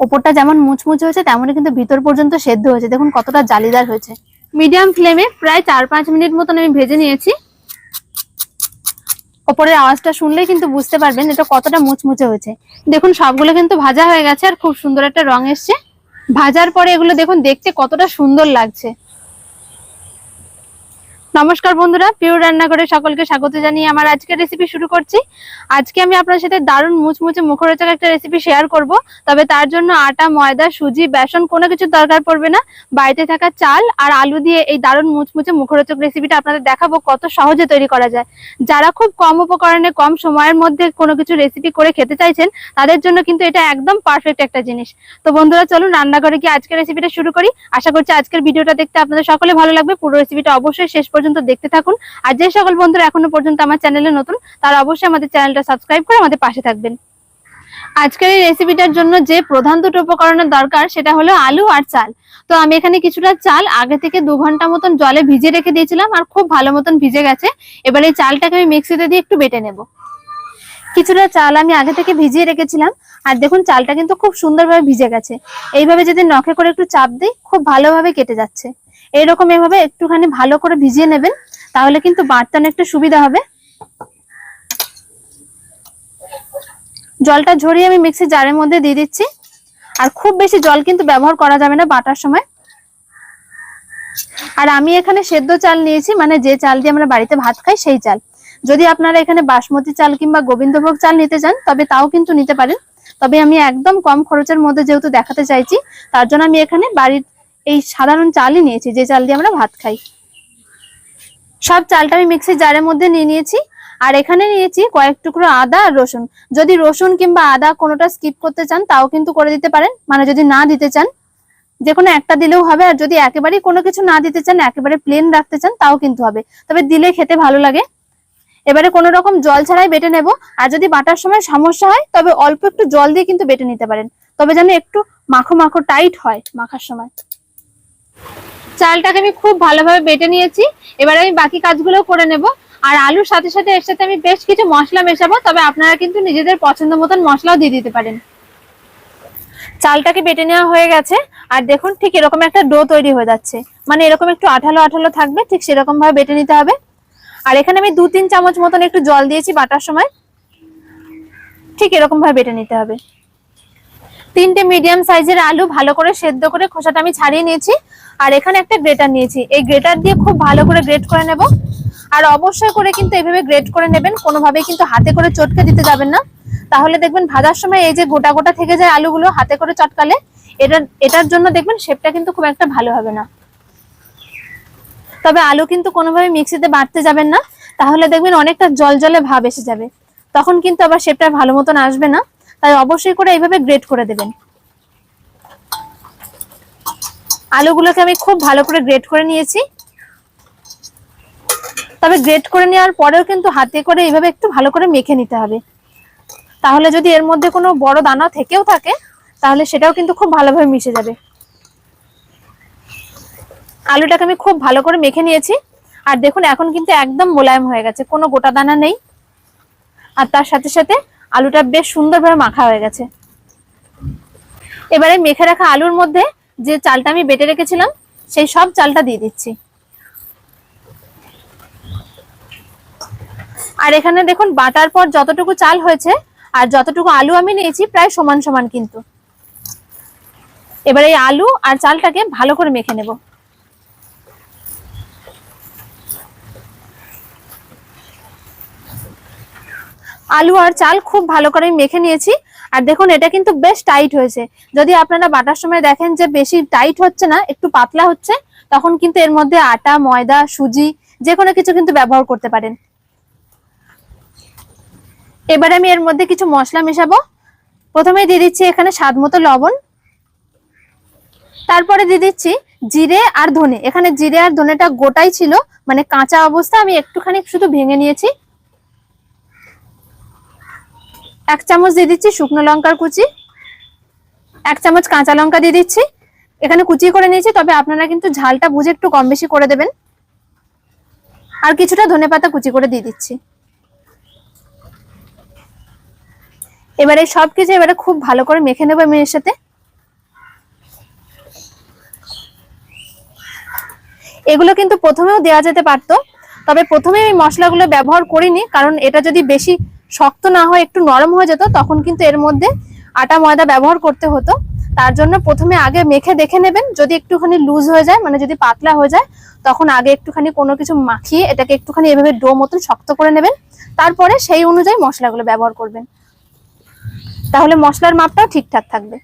ওপরটা যেমন মুচমুচ হয়েছে, তেমনই কিন্তু ভিতর পর্যন্ত সেদ্ধ হয়েছে। দেখুন কতটা জালিদার হয়েছে। মিডিয়াম ফ্লেমে প্রায় চার পাঁচ মিনিট মতন আমি ভেজে নিয়েছি। ওপরের আওয়াজটা শুনলেই কিন্তু বুঝতে পারবেন এটা কতটা মুচমুচে হয়েছে। দেখুন, সবগুলো কিন্তু ভাজা হয়ে গেছে আর খুব সুন্দর একটা রং এসছে। ভাজার পরে এগুলো দেখুন, দেখতে কতটা সুন্দর লাগছে। নমস্কার বন্ধুরা পিওর রান্না করে সকলকে স্বাগত জানিয়ে আমার আজকের রেসিপি শুরু করছি। আজকে আমি আপনার সাথে দারুণ মুচমুচে মুখরোচক একটা রেসিপি শেয়ার করব, তবে তার জন্য আটা, ময়দা, সুজি, বেসন কোনো কিছু দরকার পড়বে না। বাড়িতে থাকা চাল আর আলু দিয়ে এই দারুণ মুচমুচে মুখরোচক রেসিপিটা আপনাদের দেখাবো কত সহজে তৈরি করা যায়। যারা খুব কম উপকরণে, কম সময়ের মধ্যে কোনো কিছু রেসিপি করে খেতে চাইছেন, তাদের জন্য কিন্তু এটা একদম পারফেক্ট একটা জিনিস। তো বন্ধুরা, চলুন রান্নাঘরে গিয়ে আজকের রেসিপিটা শুরু করি। আশা করছি আজকের ভিডিওটা দেখতে আপনাদের সকলে ভালো লাগবে। পুরো রেসিপিটা অবশ্যই শেষ পর্যন্ত দেখতে থাকুন। আর যে সকল বন্ধুরা এখনও পর্যন্ত আমার চ্যানেলে নতুন, তারা অবশ্যই আমাদের চ্যানেলটা সাবস্ক্রাইব করে আমাদের পাশে থাকবেন। আজকের এই রেসিপিটার জন্য যে প্রধান দুটো উপকরণের দরকার, সেটা হলো আলু আর চাল। তো আমি এখানে কিছুটা চাল আগে থেকে দু ঘণ্টা মতন জলে ভিজে রেখে দিয়েছিলাম, আর খুব ভালো মতন ভিজে গেছে। এবার এই চালটাকে আমি মিক্সিতে দিয়ে একটু বেটে নেব। কিছুটা চাল আমি আগে থেকে ভিজিয়ে রেখেছিলাম, আর দেখুন চালটা কিন্তু খুব সুন্দরভাবে ভিজে গেছে। এইভাবে যদি নখে করে একটু চাপ দিই, খুব ভালোভাবে কেটে যাচ্ছে। এইরকম এভাবে একটুখানি ভালো করে ভিজিয়ে নেবেন, তাহলে কিন্তু বাড়তে অনেকটা সুবিধা হবে। জলটা ঝরিয়ে আমি মিক্সি জারের মধ্যে দিয়ে দিচ্ছি। আর খুব বেশি জল কিন্তু ব্যবহার করা যাবে না বাটার সময়। আর আমি এখানে সেদ্ধ চাল নিয়েছি মানে যে চাল দিয়ে আমরা বাড়িতে ভাত খাই সেই চাল। যদি আপনারা এখানে বাসমতি চাল কিংবা গোবিন্দভোগ চাল নিতে চান, তবে তাও কিন্তু নিতে পারেন। তবে আমি একদম কম খরচের মধ্যে যেহেতু দেখাতে চাইছি, তার জন্য আমি এখানে বাড়ির এই সাধারণ চালই নিয়েছি, যে চাল দিয়ে আমরা ভাত খাই। সব চালটা আমি মিক্সির জারের মধ্যে নিয়ে নিয়েছি, আর এখানে নিয়েছি কয়েক টুকরো আদা আর রসুন। যদি রসুন কিংবা আদা কোনোটা স্কিপ করতে চান, তাও কিন্তু করে দিতে পারেন। মানে যদি না দিতে চান, যে কোনো একটা দিলেও হবে, আর যদি একেবারেই কোনো কিছু না দিতে চান, একেবারে প্লেন রাখতে চান, তাও কিন্তু হবে। তবে দিলে খেতে ভালো লাগে। এবারে কোনো রকম জল ছাড়াই বেটে নেব, আর যদি বাটার সময় সমস্যা হয়, তবে অল্প একটু জল দিয়ে কিন্তু বেটে নিতে পারেন। তবে যেন একটু মাখো মাখো টাইট হয় মাখার সময়। চালটাকে আমি খুব ভালোভাবে বেটে নিয়েছি। এবার আমি বাকি কাজগুলো করে নেব। আর আলুর সাথে সাথে এর সাথে আমি বেশ কিছু মশলা মেশাবো, তবে আপনারা কিন্তু নিজেদের পছন্দ মতন মশলাও দিয়ে দিতে পারেন। চালটাকে বেটে নেওয়া হয়ে গেছে। আর দেখুন, ঠিক এরকম একটা ডো তৈরি হয়ে যাচ্ছে। মানে এরকম একটু আঠালো আঠালো থাকবে, ঠিক সেরকম ভাবে বেটে নিতে হবে। আর এখানে আমি দু তিন চামচ মতন একটু জল দিয়েছি বাটার সময়। ঠিক এরকম ভাবে বেটে নিতে হবে। তিনটে মিডিয়াম সাইজের আলু ভালো করে সেদ্ধ করে খোসাটা আমি ছাড়িয়ে নিয়েছি। আর এখানে একটা গ্রেটার নিয়েছি। এই গ্রেটার দিয়ে খুব ভালো করে গ্রেট করে নেব। আর অবশ্যই করে কিন্তু এইভাবে গ্রেট করে নেবেন। কোনোভাবেই কিন্তু হাতে করে চটকে দিতে যাবেন না। তাহলে দেখবেন ভাজার সময় এই যে গোটা গোটা থেকে যায় আলুগুলো হাতে করে চটকালে এটার এটার জন্য দেখবেন শেপটা কিন্তু খুব একটা ভালো হবে না। তবে আলু কিন্তু কোনোভাবে মিক্সিতে বাটতে যাবেন না। তাহলে দেখবেন অনেকটা জল জলে ভাব এসে যাবে। তখন কিন্তু আবার শেপটা ভালো মতন আসবে না। তাই অবশ্যই করে এইভাবে গ্রেট করে দেবেন। আলুগুলোকে আমি খুব ভালো করে গ্রেট করে নিয়েছি। তবে গ্রেট করে নেওয়ার পরেও কিন্তু হাতে করে এইভাবে একটু ভালো করে মেখে নিতে হবে। তাহলে যদি এর মধ্যে কোনো বড় দানা থেকেও থাকে, তাহলে সেটাও কিন্তু খুব ভালোভাবে মিশে যাবে। আলুটাকে আমি খুব ভালো করে মেখে নিয়েছি। আর দেখুন, এখন কিন্তু একদম মোলায়েম হয়ে গেছে, কোনো গোটা দানা নেই। আর তার সাথে সাথে আলুটা বেশ সুন্দরভাবে মাখা হয়ে গেছে। এবারে মেখে রাখা আলুর মধ্যে যে চালটা আমি বেটে রেখেছিলাম, সেই সব চালটা দিয়ে দিচ্ছি। আর এখানে দেখুন, বাটার পর যতটুকু চাল হয়েছে আর যতটুকু আলু আমি নিয়েছি, প্রায় সমান সমান কিন্তু। এবার এই আলু আর চালটাকে ভালো করে মেখে নেব। আলু আর চাল খুব ভালো করে মেখে নিয়েছি। আর দেখুন, এটা কিন্তু বেশ টাইট হয়েছে। যদি আপনারা বাটার সময় দেখেন যে বেশি টাইট হচ্ছে না, একটু পাতলা হচ্ছে, তখন কিন্তু এর মধ্যে আটা, ময়দা, সুজি যে কোনো কিছু কিন্তু ব্যবহার করতে পারেন। এবার আমি এর মধ্যে কিছু মশলা মেশাবো। প্রথমে দিয়ে দিচ্ছি এখানে স্বাদ মতো লবণ। তারপরে দিয়ে দিচ্ছি জিরে আর ধনে। এখানে জিরে আর ধনেটা গোটাই ছিল মানে কাঁচা অবস্থা, আমি একটুখানি শুধু ভেঙে নিয়েছি। এক চামচ দিয়ে দিচ্ছি শুকনো লঙ্কার কুচি, এক চামচ কাঁচা লঙ্কা দিয়ে দিচ্ছি। এখানে কুচি করে নিয়েছি, তবে আপনারা কিন্তু ঝালটা বুঝে একটু কম বেশি করে দেবেন। আর কিছুটা ধনে পাতা কুচি করে দিয়ে দিচ্ছি। এবারে সব কিছু এবারে খুব ভালো করে মেখে নেব আমি এর সাথে। এগুলো কিন্তু প্রথমেও দেওয়া যেতে পারতো, তবে প্রথমে আমি মশলাগুলো ব্যবহার করিনি, কারণ এটা যদি বেশি শক্ত না হয় একটু নরম হয়ে যেত, তখন কিন্তু এর মধ্যে আটা ময়দা ব্যবহার করতে হতো। তার জন্য প্রথমে আগে মেখে দেখে নেবেন, যদি একটুখানি লুজ হয়ে যায় মানে যদি পাতলা হয়ে যায়, তখন আগে একটুখানি কোনো কিছু মাখিয়ে এটাকে একটুখানি এভাবে ডো মতন শক্ত করে নেবেন। তারপরে সেই অনুযায়ী মশলাগুলো ব্যবহার করবেন। তাহলে মশলার মাপটাও ঠিকঠাক থাকবে।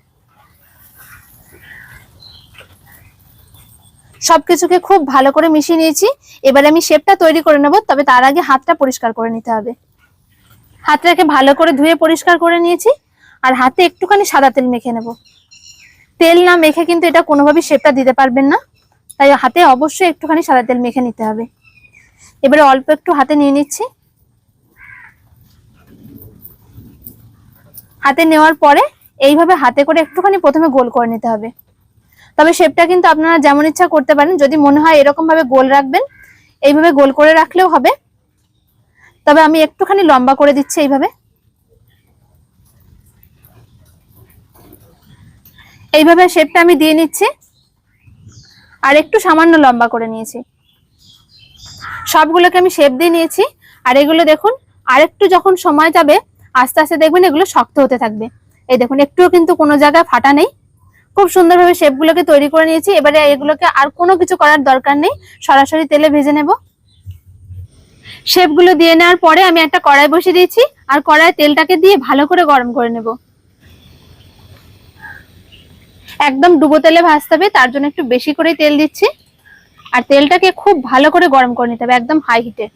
সবকিছুকে খুব ভালো করে মিশিয়ে নিয়েছি। এবারে আমি শেপটা তৈরি করে নেব, তবে তার আগে হাতটা পরিষ্কার করে নিতে হবে। হাতটাকে ভালো করে ধুয়ে পরিষ্কার করে নিয়েছি, আর হাতে একটুখানি সাদা তেল মেখে নেব। তেল না মেখে কিন্তু এটা কোনোভাবেই শেপটা দিতে পারবেন না, তাই হাতে অবশ্যই একটুখানি সাদা তেল মেখে নিতে হবে। এবারে অল্প একটু হাতে নিয়ে নিচ্ছি। হাতে নেওয়ার পরে এইভাবে হাতে করে একটুখানি প্রথমে গোল করে নিতে হবে। তবে শেপটা কিন্তু আপনারা যেমন ইচ্ছা করতে পারেন, যদি মনে হয় এরকম ভাবে গোল রাখবেন, এইভাবে গোল করে রাখলেও হবে। তবে আমি একটুখানি লম্বা করে দিচ্ছি এইভাবে। এইভাবে শেপটা আমি দিয়ে নিচ্ছি। আর একটু সামান্য লম্বা করে নিয়েছি। সবগুলোকে আমি শেপ দিয়ে নিয়েছি। আর এগুলো দেখুন, আরেকটু যখন সময় যাবে, আস্তে আস্তে দেখবেন এগুলো শক্ত হতে থাকবে। এই দেখুন, একটুও কিন্তু কোনো জায়গায় ফাটা নেই। খুব সুন্দরভাবে শেপগুলোকে তৈরি করে নিয়েছি। এবারে এগুলোকে আর কোনো কিছু করার দরকার নেই। সরাসরি তেলে ভেজে নেব। শেপগুলো দিয়ে নেওয়ার পরে আমি একটা কড়াই বসিয়ে দিয়েছি, আর কড়াই তেলটাকে দিয়ে ভালো করে গরম করে নেব। একদম ডুবো তেলে ভাজতে হবে, তার জন্য একটু বেশি করে তেল দিচ্ছি। আর তেলটাকে খুব ভালো করে গরম করে নিতে হবে, একদম হাই হিটে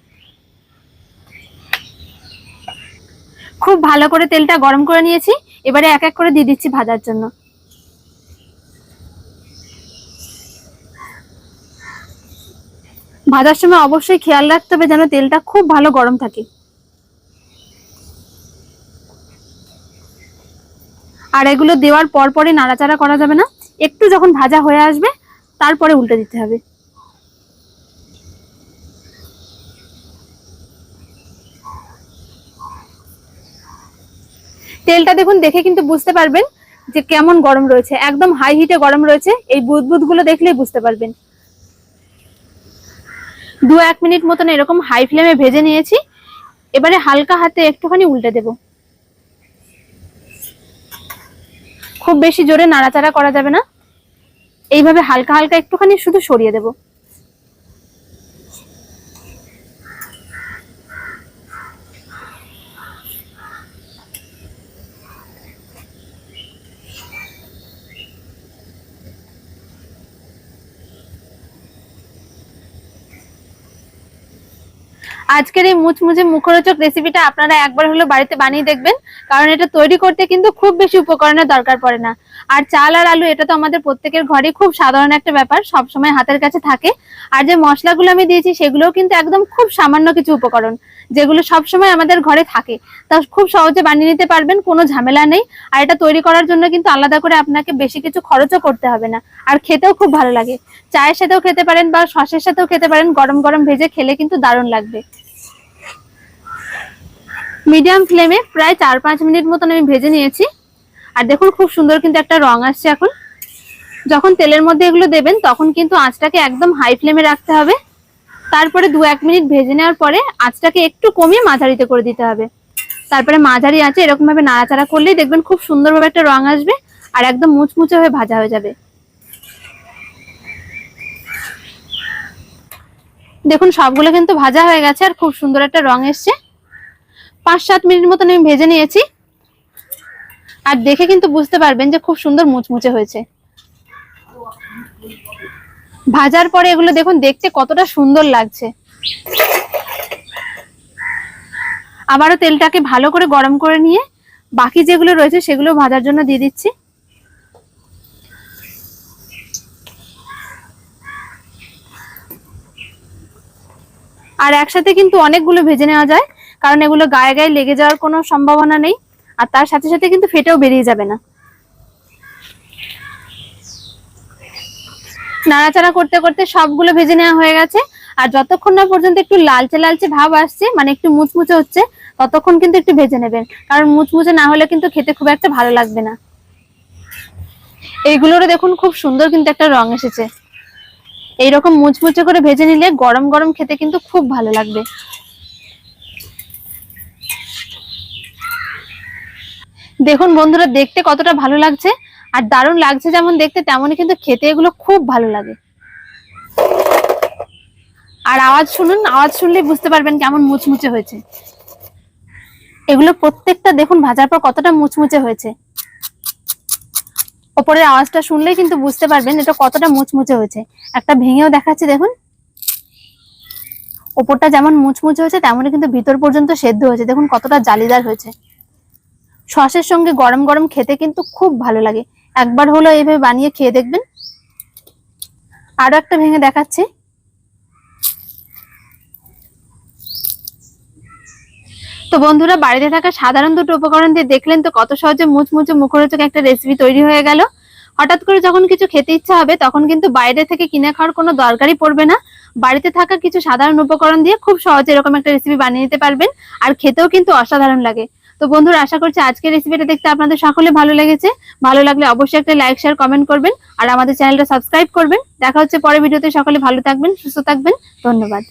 খুব ভালো করে তেলটা গরম করে নিয়েছি, এবারে এক এক করে দিয়ে দিচ্ছি ভাজার জন্য। ভাজার সময় অবশ্যই খেয়াল রাখতে হবে যেন তেলটা খুব ভালো গরম থাকে। আর এগুলো দেওয়ার পর পরে নাড়াচাড়া করা যাবে না। একটু যখন ভাজা হয়ে আসবে, তারপরে উল্টে দিতে হবে। তেলটা দেখুন, দেখে কিন্তু বুঝতে পারবেন যে কেমন গরম রয়েছে। একদম হাই হিটে গরম রয়েছে। এই বুদবুদগুলো দেখলেই বুঝতে পারবেন। দু এক মিনিট মতন এরকম হাই ফ্লেমে ভেজে নিয়েছি। এবারে হালকা হাতে একটুখানি উল্টে দেব। খুব বেশি জোরে নাড়াচাড়া করা যাবে না। এইভাবে হালকা হালকা একটুখানি শুধু সরিয়ে দেব। আজকের এই মুচমুচে মুখরোচক রেসিপিটা আপনারা একবার হলো বাড়িতে বানিয়ে দেখবেন, কারণ এটা তৈরি করতে কিন্তু খুব বেশি উপকরণের দরকার পড়ে না। আর চাল আর আলু, এটা তো আমাদের প্রত্যেকের ঘরে খুব সাধারণ একটা ব্যাপার সব সময় হাতের কাছে থাকে। আর যে মশলাগুলো আমি দিয়েছি, সেগুলোও কিন্তু একদম খুব সামান্য কিছু উপকরণ। যেগুলো সব সময় আমাদের ঘরে থাকে। তা খুব সহজে বানিয়ে নিতে পারবেন, কোনো ঝামেলা নেই। আর এটা তৈরি করার জন্য কিন্তু আলাদা করে আপনাকে বেশি কিছু খরচও করতে হবে না। আর খেতেও খুব ভালো লাগে। চায়ের সাথেও খেতে পারেন বা সসের সাথেও খেতে পারেন, গরম গরম ভেজে খেলে কিন্তু দারুণ লাগবে। মিডিয়াম ফ্লেমে প্রায় চার পাঁচ মিনিট মতন আমি ভেজে নিয়েছি। আর দেখুন খুব সুন্দর কিন্তু একটা রং আসছে এখন। যখন তেলের মধ্যে এগুলো দেবেন, তখন কিন্তু আঁচটাকে একদম হাই ফ্লেমে রাখতে হবে। তারপরে দু এক মিনিট ভেজে নেওয়ার পরে আঁচটাকে একটু কমিয়ে মাঝারিতে করে দিতে হবে। তারপরে মাঝারি আঁচে এরকম ভাবে নাড়াচাড়া করলেই দেখবেন খুব সুন্দরভাবে একটা রং আসবে আর একদম মুচমুচে হয়ে ভাজা হয়ে যাবে। দেখুন, সবগুলো কিন্তু ভাজা হয়ে গেছে আর খুব সুন্দর একটা রং এসছে। পাঁচ সাত মিনিট মতন আমি ভেজে নিয়েছি। আর দেখে কিন্তু বুঝতে পারবেন যে খুব সুন্দর মুচমুচে হয়েছে। ভাজার পরে এগুলো দেখুন, দেখতে কতটা সুন্দর লাগছে। আবারও তেলটাকে ভালো করে গরম করে নিয়ে বাকি যেগুলো রয়েছে সেগুলো ভাজার জন্য দিয়ে দিচ্ছি। আর একসাথে কিন্তু অনেকগুলো ভেজে নেওয়া যায়, কারণ এগুলো গায়ে গায়ে লেগে যাওয়ার কোনো সম্ভাবনা নেই, আর তার সাথে সাথে কিন্তু ফেটেও বেরিয়ে যাবে না। নাড়াচাড়া করতে করতে সবগুলো ভেজে নেওয়া হয়ে গেছে। আর যতক্ষণ না পর্যন্ত একটু লালচে লালচে ভাব আসছে মানে একটু মুচমুচে হচ্ছে, ততক্ষণ কিন্তু একটু ভেজে নেবেন। কারণ মুচমুচে না হলে কিন্তু খেতে খুব একটা ভালো লাগবে না। এইগুলোরও দেখুন খুব সুন্দর কিন্তু একটা রং এসেছে। এইরকম মুচমুচে করে ভেজে নিলে গরম গরম খেতে কিন্তু খুব ভালো লাগবে। দেখুন বন্ধুরা, দেখতে কতটা ভালো লাগছে। আর দারুণ লাগছে যেমন দেখতে, তেমনই কিন্তু খেতে এগুলো খুব ভালো লাগে। আর আওয়াজ শুনুন, আওয়াজ শুনলেই বুঝতে পারবেন কেমন মুচমুচে হয়েছে। এগুলো প্রত্যেকটা দেখুন, ভাজার পর কতটা মুচমুচে হয়েছে। ওপরের আওয়াজটা শুনলেই কিন্তু বুঝতে পারবেন এটা কতটা মুচমুচে হয়েছে। একটা ভেঙেও দেখাচ্ছি, দেখুন। ওপরটা যেমন মুচমুচে হয়েছে, তেমনই কিন্তু ভিতর পর্যন্ত সেদ্ধ হয়েছে। দেখুন কতটা জালিদার হয়েছে। সসের সঙ্গে গরম গরম খেতে কিন্তু খুব ভালো লাগে। একবার হলো এইভাবে বানিয়ে খেয়ে দেখবেন। আরও একটা ভেঙে দেখাচ্ছি। তো বন্ধুরা, বাড়িতে থাকা সাধারণ দুটো উপকরণ দিয়ে দেখলেন তো কত সহজে মুচমুচে মুখরোচক একটা রেসিপি তৈরি হয়ে গেল। হঠাৎ করে যখন কিছু খেতে ইচ্ছা হবে, তখন কিন্তু বাইরে থেকে কিনে খাওয়ার কোনো দরকারই পড়বে না। বাড়িতে থাকা কিছু সাধারণ উপকরণ দিয়ে খুব সহজে এরকম একটা রেসিপি বানিয়ে নিতে পারবেন। আর খেতেও কিন্তু অসাধারণ লাগে। তো বন্ধুরা, আশা করছি আজকের রেসিপিটা দেখতে আপনাদের সকলে ভালো লেগেছে। ভালো লাগলে অবশ্যই একটা লাইক শেয়ার কমেন্ট করবেন। আর আমাদের চ্যানেলটা সাবস্ক্রাইব করবেন। দেখা হচ্ছে পরের ভিডিওতে। সকলে ভালো থাকবেন, সুস্থ থাকবেন। ধন্যবাদ।